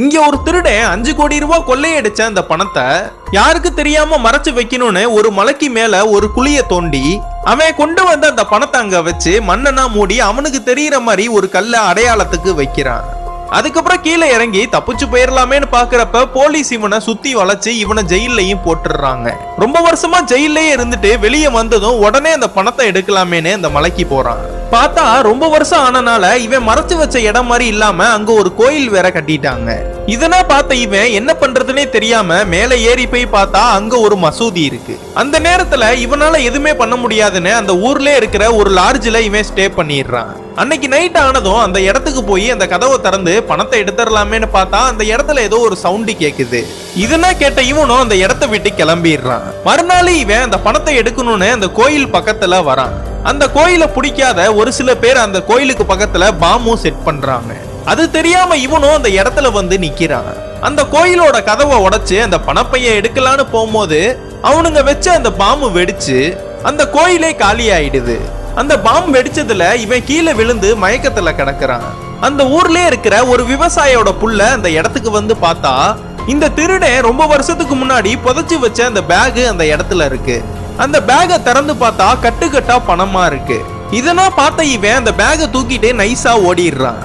இங்க ஒரு திருடன் அஞ்சு கோடி ரூபாய் கொள்ளையடிச்ச அந்த பணத்தை யாருக்கு தெரியாம மறைச்சு வைக்கணும்னு ஒரு மலைக்கு மேல ஒரு குழிய தோண்டி அவன் கொண்டு வந்த அந்த பணத்தை அங்க வச்சு மண்ணனா மூடி அவனுக்கு தெரியற மாதிரி ஒரு கல்ல அடையாளத்துக்கு வைக்கிறான். அதுக்கப்புறம் கீழே இறங்கி தப்பிச்சு போயிடலாமேன்னு பாக்குறப்ப போலீஸ் இவனை சுத்தி வளைச்சு இவனை ஜெயிலையும் போட்டுடுறாங்க. ரொம்ப வருஷமா ஜெயிலே இருந்துட்டு வெளியே வந்ததும் உடனே அந்த பணத்தை எடுக்கலாமேன்னு அந்த மலைக்கு போறான். பார்த்தா ரொம்ப வருஷம் ஆனனால இவன் மறைச்சு வச்ச இடம் மாதிரி இல்லாம அங்க ஒரு கோயில் வேற கட்டிட்டாங்க. இதனா பார்த்த இவன் என்ன பண்றதுனே தெரியாம மேல ஏறி போய் பார்த்தா அங்க ஒரு மசூதி இருக்கு. அந்த நேரத்துல இவனால எதுவுமே பண்ண முடியாதுன்னு அந்த ஊர்ல இருக்கிற ஒரு லார்ஜ்ல இவன் ஸ்டே பண்ணிடுறான். அன்னைக்கு நைட் ஆனதும் அந்த இடத்துக்கு போய் அந்த கதவை திறந்து பணத்தை எடுத்துடலாமேன்னு பார்த்தா அந்த இடத்துல ஏதோ ஒரு சவுண்டு கேக்குது. இதெல்லாம் கேட்ட இவனும் அந்த இடத்த விட்டு கிளம்பிடுறான். மறுநாள் இவன் அந்த பணத்தை எடுக்கணும்னு அந்த கோயில் பக்கத்துல வரான். அந்த கோயிலை பிடிக்காத ஒரு சில பேர் அந்த கோயிலுக்கு பக்கத்துல பாம்பும் செட் பண்றாங்க. அது தெரியாம இவனும் அந்த இடத்துல வந்து நிக்கிறான். அந்த கோயிலோட கதவை உடைச்சு அந்த பணப்பைய எடுக்கலான்னு போகும்போது அவனுங்க வச்ச அந்த பாம்பு வெடிச்சு அந்த கோயிலே காலி ஆயிடுது அந்த பாம்பு வெடிச்சதுல இவன் கீழே விழுந்து மயக்கத்துல கிடக்குறான். அந்த ஊர்லயே இருக்கிற ஒரு விவசாயியோட புள்ள அந்த இடத்துக்கு வந்து பார்த்தா இந்த திருடன் ரொம்ப வருஷத்துக்கு முன்னாடி புதைச்சு வச்ச அந்த பேகு அந்த இடத்துல இருக்கு. அந்த பேகை திறந்து பார்த்தா கட்டுக்கட்டா பணமா இருக்கு. இதனா பார்த்த இவன் அந்த பேகை தூக்கிட்டே நைஸா ஓடிடுறான்.